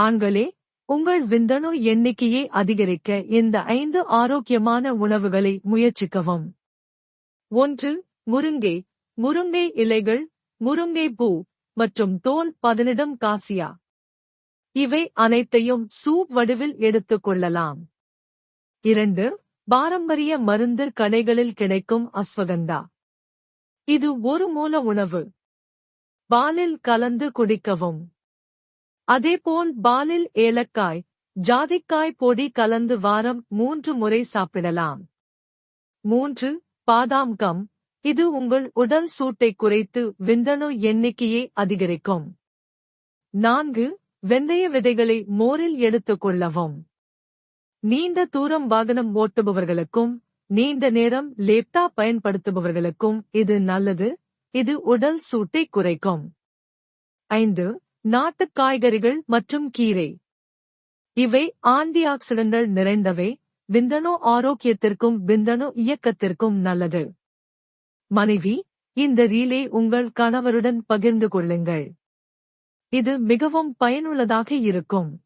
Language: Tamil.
ஆண்களே உங்கள் விந்தணு எண்ணிக்கையை அதிகரிக்க இந்த ஐந்து ஆரோக்கியமான உணவுகளை முயற்சிக்கவும். ஒன்று முருங்கை முருங்கை இலைகள் முருங்கை பூ மற்றும் தோல் பதனிடம் காசியா. இவை அனைத்தையும் சூப் வடிவில் எடுத்துக் கொள்ளலாம். இரண்டு பாரம்பரிய மருந்து கடைகளில் கிடைக்கும் அஸ்வகந்தா. இது ஒரு மூல உணவு. பாலில் கலந்து குடிக்கவும். அதேபோல் பாலில் ஏலக்காய் ஜாதிக்காய் பொடி கலந்து வாரம் மூன்று முறை சாப்பிடலாம். மூன்று பாதாம் கம். இது உங்கள் உடல் சூட்டை குறைத்து விந்தணு எண்ணிக்கையை அதிகரிக்கும். நான்கு வெந்தய விதைகளை மோரில் எடுத்துக் கொள்ளவும். நீண்ட தூரம் வாகனம் ஓட்டுபவர்களுக்கும் நீண்ட நேரம் லேப்டா பயன்படுத்துபவர்களுக்கும் இது நல்லது இது உடல் சூட்டை குறைக்கும். ஐந்து நாட்டுக் காய்கறிகள் மற்றும் கீரை. இவை ஆன்டி ஆக்சிடென்ட்கள் நிறைந்தவை விந்தணு ஆரோக்கியத்திற்கும் விந்தணு இயக்கத்திற்கும் நல்லது. மனைவி இந்த ரீலே உங்கள் கணவருடன் பகிர்ந்து கொள்ளுங்கள். இது மிகவும் பயனுள்ளதாக இருக்கும்.